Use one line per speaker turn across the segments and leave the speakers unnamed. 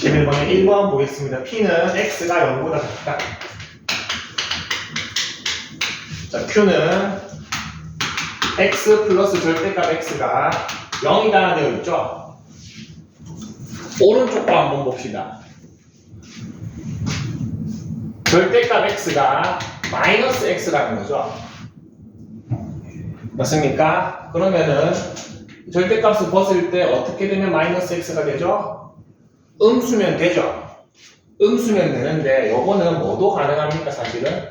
11번에 1번 보겠습니다. P는 X가 0보다 작다. 자, Q는 X 플러스 절대값 X가 0이다 되어 있죠? 오른쪽 거 한번 봅시다. 절대값 X가 마이너스 X라는 거죠. 맞습니까? 그러면은 절대값을 벗을 때 어떻게 되면 마이너스 X가 되죠? 음수면 되죠? 음수면 되는데 요거는 뭐도 가능합니까 사실은?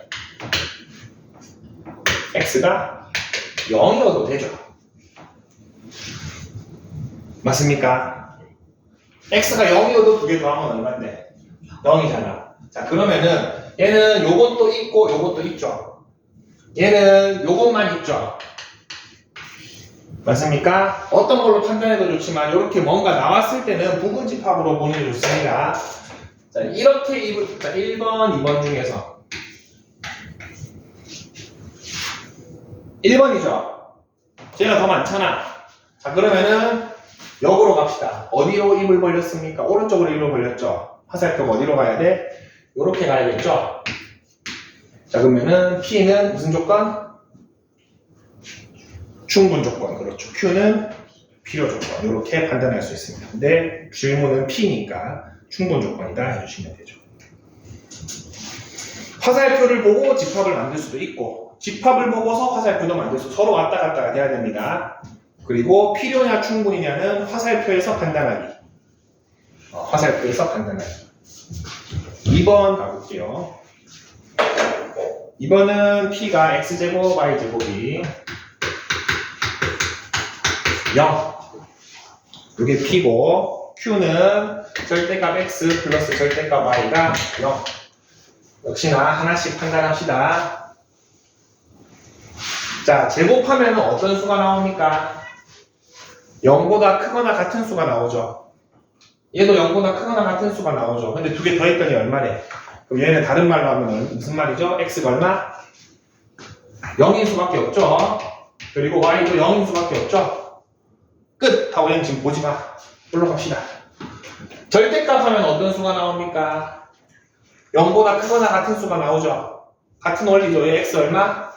X가 0이어도 되죠? 맞습니까? X가 0이어도 두 개 더하면 얼마인데? 0이잖아. 자 그러면은 얘는 요것도 있고 요것도 있죠? 얘는 요것만 있죠? 맞습니까? 어떤 걸로 판단해도 좋지만 이렇게 뭔가 나왔을 때는 부분집합으로 보는 게 좋습니다. 자, 이렇게 입을, 자, 1번, 2번 중에서 1번이죠? 제가 더 많잖아. 자, 그러면은 역으로 갑시다. 어디로 입을 벌렸습니까? 오른쪽으로 입을 벌렸죠? 화살표가 어디로 가야 돼? 요렇게 가야겠죠? 자, 그러면은 P는 무슨 조건? 충분 조건 그렇죠. Q는 필요 조건 이렇게 판단할 수 있습니다. 근데 질문은 P니까 충분 조건이다 해주시면 되죠. 화살표를 보고 집합을 만들 수도 있고 집합을 보고서 화살표도 만들 수 서로 왔다 갔다가 돼야 됩니다. 그리고 필요냐 충분이냐는 화살표에서 판단하기. 어, 화살표에서 판단하기. 2번 가볼게요. 2번은 P가 X제곱, Y제곱이 0. 이게 P고 Q는 절대값 X 플러스 절대값 Y가 0. 역시나 하나씩 판단합시다. 자, 제곱하면 어떤 수가 나옵니까? 0보다 크거나 같은 수가 나오죠. 얘도 0보다 크거나 같은 수가 나오죠. 근데 두 개 더했더니 얼마래? 그럼 얘는 다른 말로 하면 무슨 말이죠? X가 얼마? 0인 수밖에 없죠. 그리고 Y도 0인 수밖에 없죠. 끝! 얘는 지금 보지 마. 올라갑시다. 절대값 하면 어떤 수가 나옵니까? 0보다 크거나 같은 수가 나오죠. 같은 원리죠. 얘 x 얼마?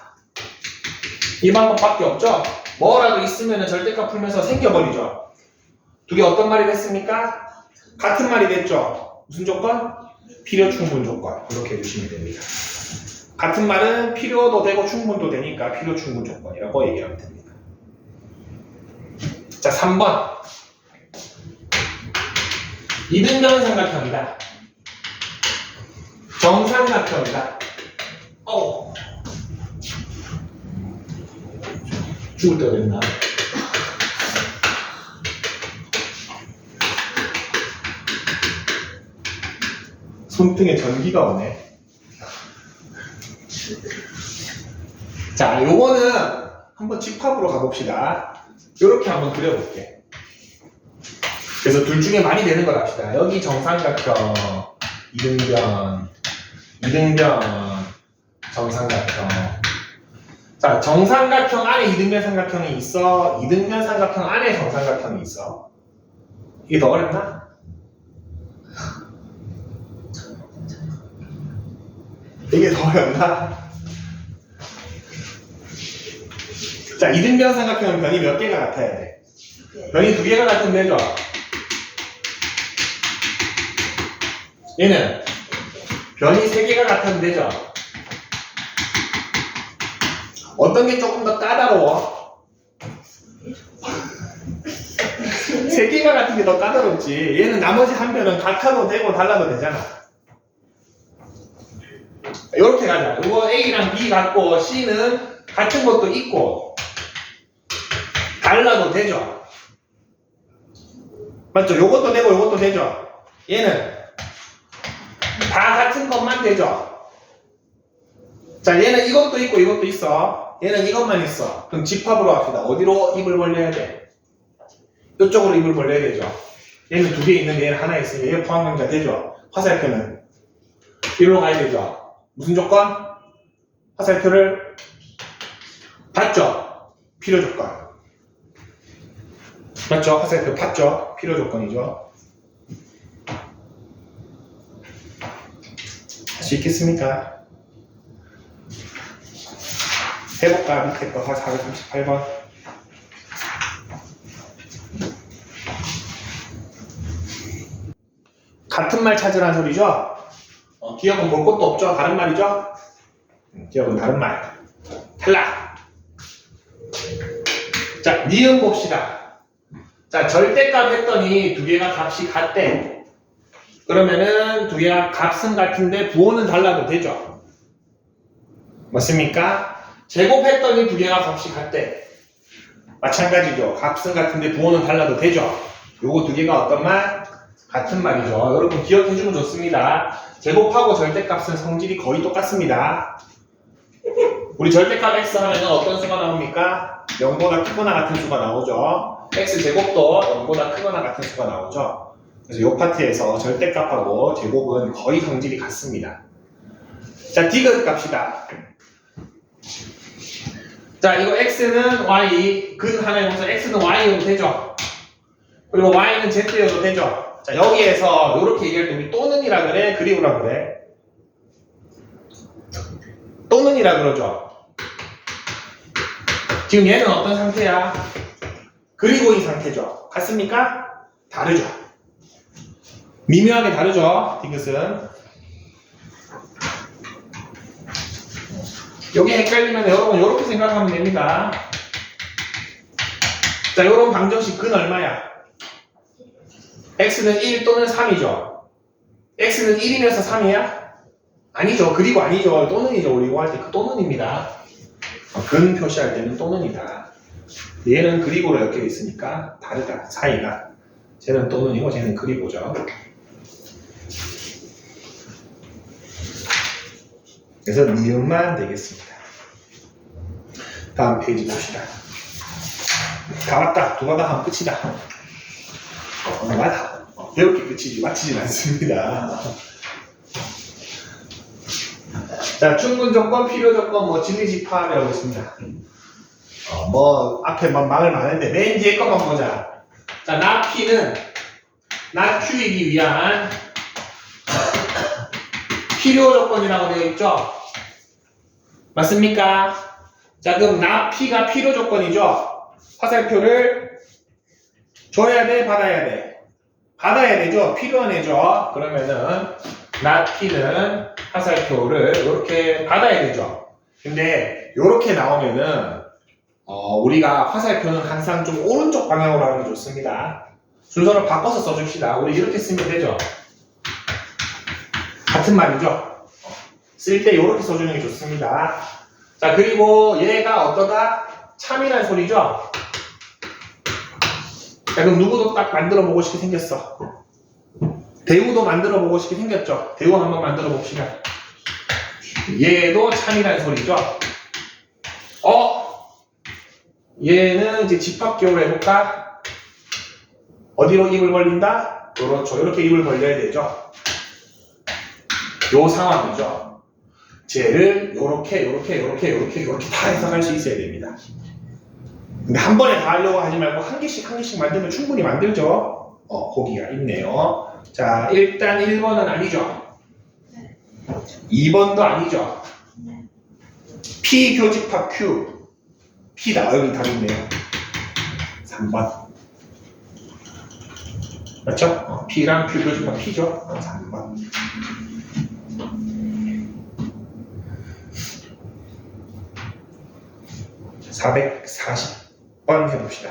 이 방법밖에 없죠. 뭐라도 있으면 절대값 풀면서 생겨버리죠. 두 개 어떤 말이 됐습니까? 같은 말이 됐죠. 무슨 조건? 필요 충분 조건. 이렇게 해주시면 됩니다. 같은 말은 필요도 되고 충분도 되니까 필요 충분 조건이라고 얘기하면 됩니다. 자, 3번. 이등변 삼각형이다. 정삼각형이다. 어. 죽을 때가 됐나? 손등에 전기가 오네. 자, 요거는 한번 집합으로 가봅시다. 요렇게 한번 그려볼게. 그래서 둘 중에 많이 되는 걸 합시다. 여기 정삼각형, 이등변, 이등변, 정삼각형. 자, 정삼각형 안에 이등변 삼각형이 있어. 이등변 삼각형 안에 정삼각형이 있어. 이게 더 어렵나? 이게 더 어렵나? 자, 이등변 삼각형은 변이 몇 개가 같아야 돼? 변이 두 개가 같으면 되죠? 얘는 변이 세 개가 같으면 되죠? 어떤 게 조금 더 까다로워? 세 개가 같은 게 더 까다롭지. 얘는 나머지 한 변은 같아도 되고 달라도 되잖아. 이렇게 가자. 이거 A랑 B 같고 C는 같은 것도 있고 달라도 되죠. 맞죠? 요것도 되고 요것도 되죠. 얘는 다 같은 것만 되죠. 자, 얘는 이것도 있고 이것도 있어. 얘는 이것만 있어. 그럼 집합으로 합시다. 어디로 입을 벌려야 돼? 이쪽으로 입을 벌려야 되죠. 얘는 두 개 있는데 얘는 하나 있으니까 얘 포함명자 되죠. 화살표는 이리로 가야 되죠. 무슨 조건? 화살표를 받죠. 필요 조건. 맞죠? 화살표 팠죠? 필요 조건이죠. 할 수 있겠습니까? 해볼까? 밑에 거 438번. 같은 말 찾으라는 소리죠? 어, 기억은 볼 것도 없죠? 다른 말이죠? 음, 기억은 다른 말. 탈락! 자, 니은 봅시다. 자, 절대값 했더니 두 개가 값이 같대. 그러면은 두 개가 값은 같은데 부호는 달라도 되죠? 맞습니까? 제곱했더니 두 개가 값이 같대. 마찬가지죠. 값은 같은데 부호는 달라도 되죠? 요거 두 개가 어떤 말? 같은 말이죠. 여러분 기억해주면 좋습니다. 제곱하고 절대값은 성질이 거의 똑같습니다. 우리 절대값 x 하면 어떤 수가 나옵니까? 0보다 크거나 같은 수가 나오죠. X 제곱도 0보다 크거나 같은 수가 나오죠. 그래서 이 파트에서 절대값하고 제곱은 거의 성질이 같습니다. 자, 디귿 갑시다. 자, 이거 x는 y, 근 하나에 보면서 x는 y여도 되죠. 그리고 y는 z여도 되죠. 자, 여기에서 이렇게 얘기할 때 우리 또는이라 그래, 그리우라 그래. 또는이라 그러죠. 지금 얘는 어떤 상태야? 그리고인 상태죠. 같습니까? 다르죠. 미묘하게 다르죠. 디귿은. 여기 헷갈리면 여러분 이렇게 생각하면 됩니다. 자, 이런 방정식 근 얼마야? x는 1 또는 3이죠. x는 1이면서 3이야? 아니죠. 그리고 아니죠. 또는이죠. 우리 이거 할때 그 또는입니다. 어, 근 표시할 때는 또는이다. 얘는 그리고로 엮여 있으니까 다르다. 사이가. 쟤는 또는이고 쟤는 그리고죠. 그래서 니은만 되겠습니다. 다음 페이지 봅시다. 다 왔다. 두 가닥 하면 끝이다. 어, 맞아. 어, 배울 게 끝이지 마치진 않습니다. 자, 충분 조건, 필요 조건, 뭐 진리 집합이라고 있습니다. 어, 뭐 앞에 막 말을 많은데 맨 뒤에 것만 보자. 자, 나 P는 나 Q이기 위한 필요 조건이라고 되어 있죠? 맞습니까? 자, 그럼 나 P가 필요 조건이죠? 화살표를 줘야 돼, 받아야 돼? 받아야 되죠? 필요한 애죠? 그러면은 나 P는 화살표를 이렇게 받아야 되죠? 근데 이렇게 나오면은 어, 우리가 화살표는 항상 좀 오른쪽 방향으로 하는 게 좋습니다. 순서를 바꿔서 써줍시다. 우리 이렇게 쓰면 되죠? 같은 말이죠? 쓸 때 이렇게 써주는 게 좋습니다. 자, 그리고 얘가 어떠다? 참이란 소리죠? 자, 그럼 누구도 딱 만들어 보고 싶게 생겼어. 대우도 만들어 보고 싶게 생겼죠? 대우 한번 만들어 봅시다. 얘도 참이란 소리죠? 어? 얘는 이제 집합기호로 해볼까? 어디로 입을 벌린다? 그렇죠. 이렇게 입을 벌려야 되죠. 요 상황이죠. 쟤를 요렇게, 요렇게, 요렇게, 요렇게, 요렇게 다 해석할 수 있어야 됩니다. 근데 한 번에 다 하려고 하지 말고 한 개씩 한 개씩 만들면 충분히 만들죠. 어, 거기가 있네요. 자, 일단 1번은 아니죠. 2번도 아니죠. P 교집합 Q. P다. 여기 답 있네요. 3번. 맞죠? 어, P랑 Q 교집합 P죠? 어, 3번. (440번) 해봅시다.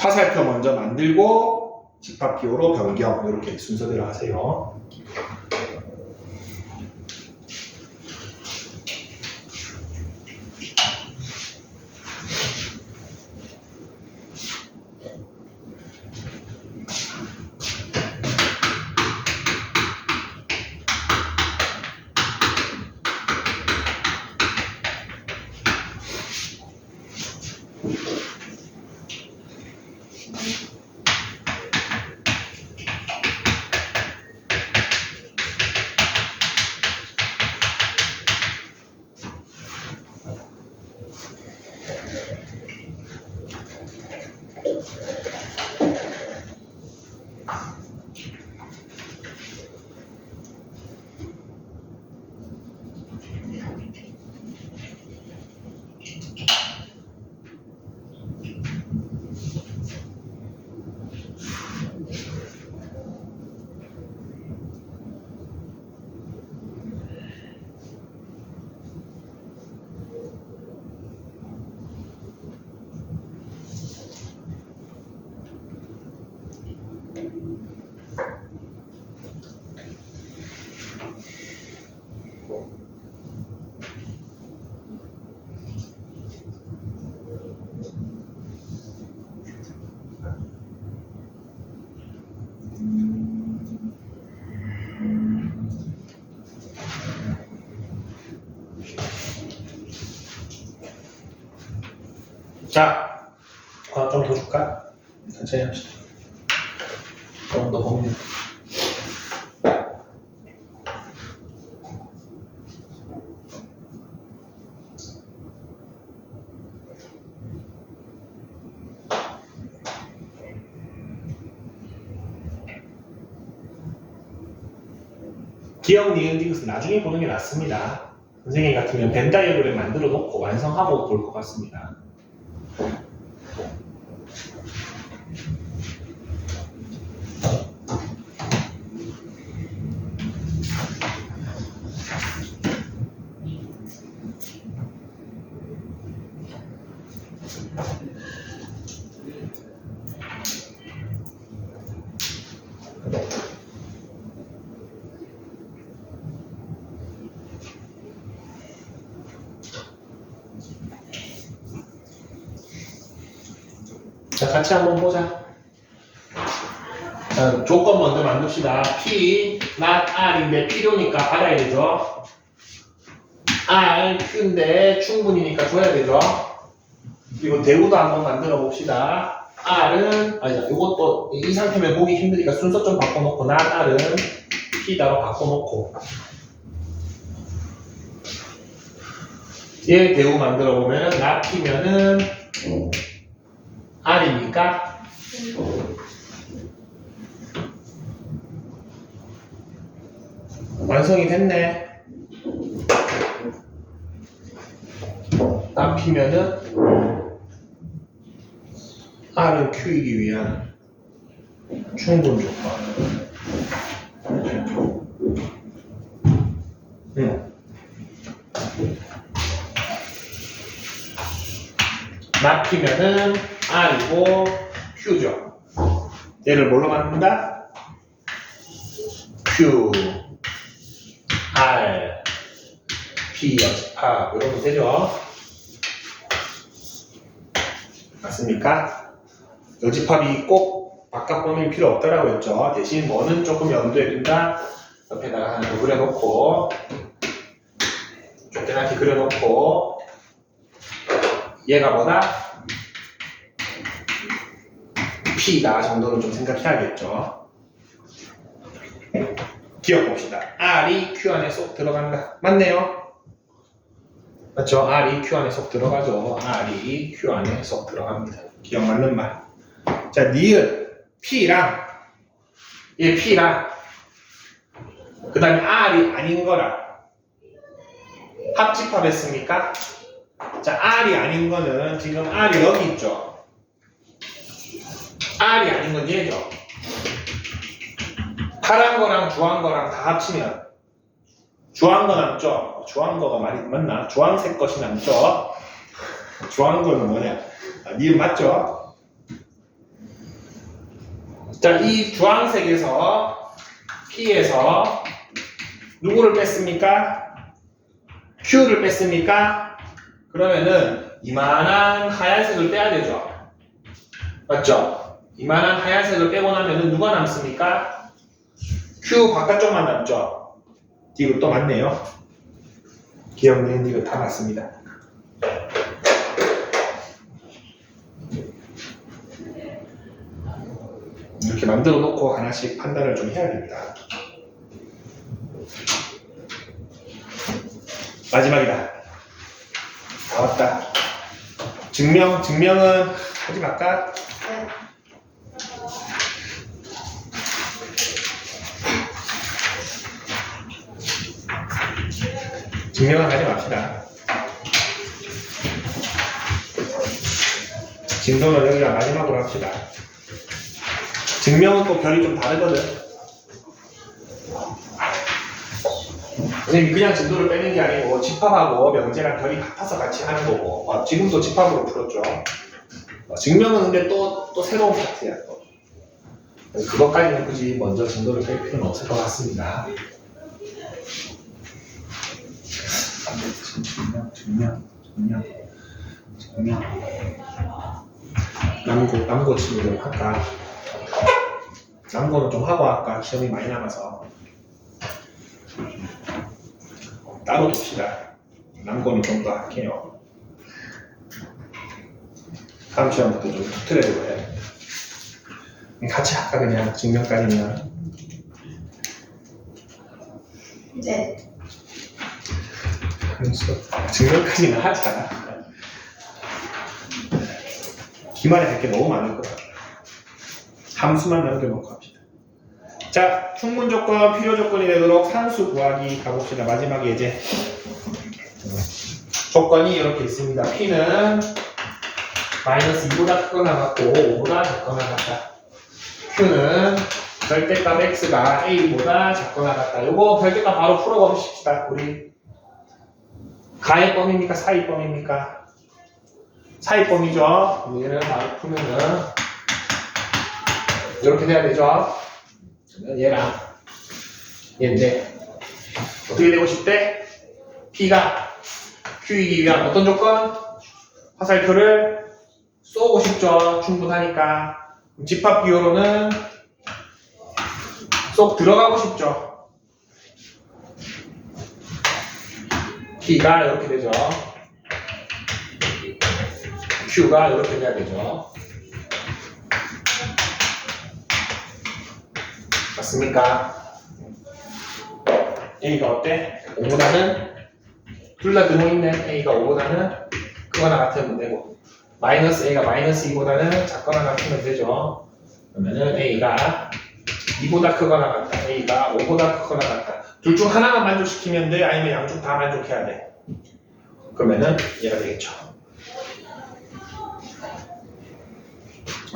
화살표 먼저 만들고 집합 기호로 변경 이렇게 순서대로 하세요. 자, 어, 좀더 줄까? 천천히 합시다. 좀더 봅니다. 기억, 니은, 디귿은 나중에 보는 게 낫습니다. 선생님 같으면 벤 다이어그램 만들어 놓고 완성하고 볼 것 같습니다. 같이 한번 보자. 자, 조건 먼저 만듭시다. P, not R인데 필요니까 받아야 되죠. R, Q인데 충분이니까 줘야 되죠. 그리고 대우도 한번 만들어 봅시다. R은, 아니다, 이것도 이 상태면 보기 힘드니까 순서 좀 바꿔놓고, not R은 P다로 바꿔놓고. 얘 대우 만들어 보면은, not P면은, R입니까? 완성이 됐네. 땀 피면은 R은 Q이기 위한 충분 조건. 응. 막히면은 R이고 Q죠. 얘를 뭘로 만든다? Q, R, P 여집합 이러면 되죠. 맞습니까? 여집합이 꼭 바깥 범위일 필요 없다라고 했죠. 대신 뭐는 조금 염두에 둔다. 옆에다가 하나 더 그려놓고 쫓겨나게 그려놓고 얘가 뭐다? P다 정도는 좀 생각해야겠죠. 기억 봅시다. R이 Q 안에 쏙 들어간다. 맞네요. 맞죠? R이 Q 안에 속 들어가죠. R이 Q 안에 속 들어갑니다. 기억 맞는 말. 자, 니은 P랑 얘 P랑 그 다음에 R이 아닌 거랑 합집합했습니까? 자, R이 아닌 거는 지금 R이 여기 있죠. R이 아닌 건 얘죠. 파란 거랑 주황 거랑 다 합치면 주황 거 남죠? 주황 거가 말이 맞나? 주황색 것이 남죠? 주황 거는 뭐냐? 아, 니은 맞죠? 자, 이 주황색에서 P에서 누구를 뺐습니까? Q를 뺐습니까? 그러면은 이만한 하얀색을 빼야 되죠. 맞죠? 이만한 하얀색을 빼고 나면은 누가 남습니까? Q 바깥쪽만 남죠. 디귿 또 맞네요. 기억된 디귿 다 맞습니다. 이렇게 만들어 놓고 하나씩 판단을 좀 해야 됩니다. 마지막이다. 다 왔다. 증명, 증명은 하지 말까? 증명은 하지 맙시다. 진도는 여기가 마지막으로 합시다. 증명은 또 별이 좀 다르거든. 선생님이 그냥 진도를 빼는 게 아니고 집합하고 명제랑 별이 같아서 같이 하는 거고 어, 지금도 집합으로 풀었죠. 어, 증명은 근데 또, 또 새로운 파트야 또. 그것까지는 굳이 먼저 진도를 뺄 필요는 없을 것 같습니다. 증명, 증명, 증명, 증명. 남고, 남고 친구들 할까? 남고는 좀 하고 할까? 시험이 많이 남아서. 따로 둡시다. 남고는 좀 더 할게요. 다음 시험부터 좀 터트려고 해. 같이 할까, 그냥, 증명까지면.
네.
증명까지는 하자. 기말에 할 게 너무 많을 것 같아. 함수만 남겨놓고 합시다. 자, 충분 조건, 필요 조건이 되도록 산수 구하기 가봅시다. 마지막 예제. 조건이 이렇게 있습니다. P는 마이너스 2보다 크거나 같고 5보다 작거나 같다. Q는 절대값 X가 A보다 작거나 같다. 요거 별대값 바로 풀어봅시다. 우리 가해범입니까? 사이범입니까? 사이범이죠. 얘를 바로 풀면은 이렇게 돼야 되죠. 그러면 얘랑 얘인데 어떻게 되고 싶대? P가 Q이기 위한 어떤 조건? 화살표를 쏘고 싶죠. 충분하니까. 집합 비율로는 쏙 들어가고 싶죠. P가 이렇게 되죠. Q가 이렇게 돼야 되죠. 맞습니까? A가 어때? 5보다는 둘 다 들어있는 A가 5보다는 크거나 같으면 되고 마이너스 A가 마이너스 2보다는 작거나 같으면 되죠. 그러면은 A가 2보다 크거나 같다. A가 5보다 크거나 같다. 둘 중 하나만 만족시키면 돼? 아니면 양쪽 다 만족해야 돼? 그러면은 얘가 되겠죠.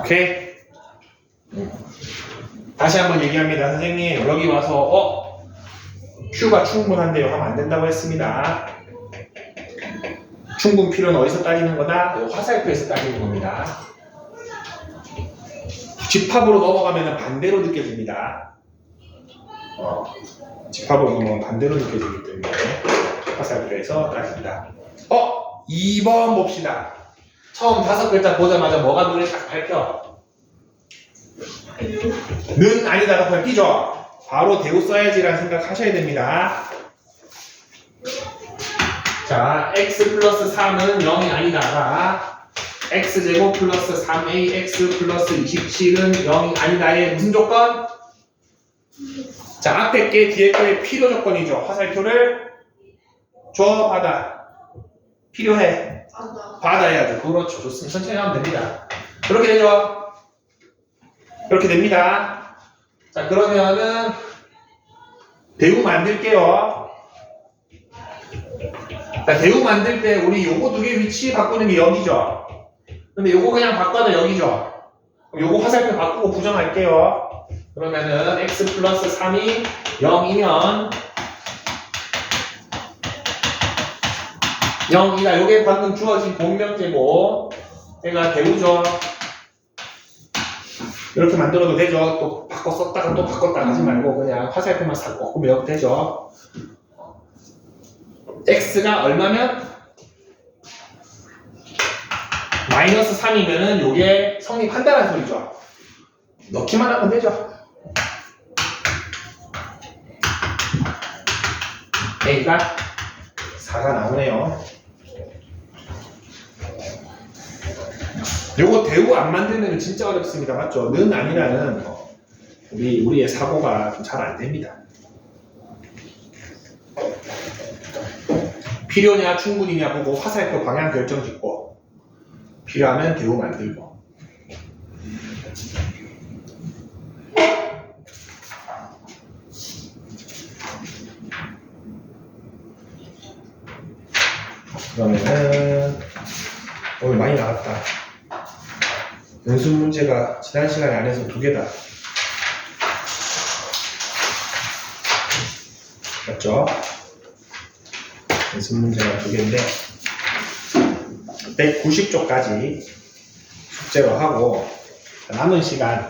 오케이? 음. 다시 한번 얘기합니다. 선생님, 여기 와서, 어? Q가 충분한데요. 하면 안 된다고 했습니다. 충분 필요는 어디서 따지는 거다? 요 화살표에서 따지는 겁니다. 집합으로 넘어가면 반대로 느껴집니다. 어, 집합으로 넘어가면 반대로 느껴지기 때문에 화살표에서 따집니다. 어? 2번 봅시다. 처음 다섯 글자 보자마자 뭐가 눈에 딱 밝혀? 는 아니다가 밝히죠? 바로 대우 써야지라는 생각 하셔야 됩니다. 자, x 플러스 3은 0이 아니다가 x제곱 플러스 3ax 플러스 27은 0이 아니다의 무슨 조건? 자, 앞에 게 뒤에 거의 필요 조건이죠. 화살표를 줘, 받아. 필요해. 받아야죠. 그렇죠. 좋습니다. 천천히 하면 됩니다. 그렇게 되죠? 그렇게 됩니다. 자, 그러면은 대우 만들게요. 자, 대우 만들 때 우리 요거 두 개 위치 바꾸는 게 여기죠. 근데 요거 그냥 바꿔도 여기죠. 요거 화살표 바꾸고 부정할게요. 그러면은 x 플러스 3이 0이면 0이다. 요게 방금 주어진 본명제고 얘가 대우죠. 이렇게 만들어도 되죠. 또 바꿔 썼다가 또 바꿨다가 하지 말고 그냥 화살표만 싹 꺾으면 이렇게 되죠. x가 얼마면? 마이너스 3이면은 요게 성립한다는 소리죠. 넣기만 하면 되죠. A가 4가 나오네요. 요거 대우 안 만들면 진짜 어렵습니다. 맞죠? 는 아니라는 어, 우리 우리의 사고가 좀 잘 안 됩니다. 필요냐 충분히냐 보고 화살표 방향 결정 짓고 필요하면 대우 만들고 그러면은 오늘 많이 나왔다. 연습 문제가 지난 시간에 안 해서 두 개다. 맞죠? 연습 문제가 두 개인데 190쪽까지 숙제로 하고 남은 시간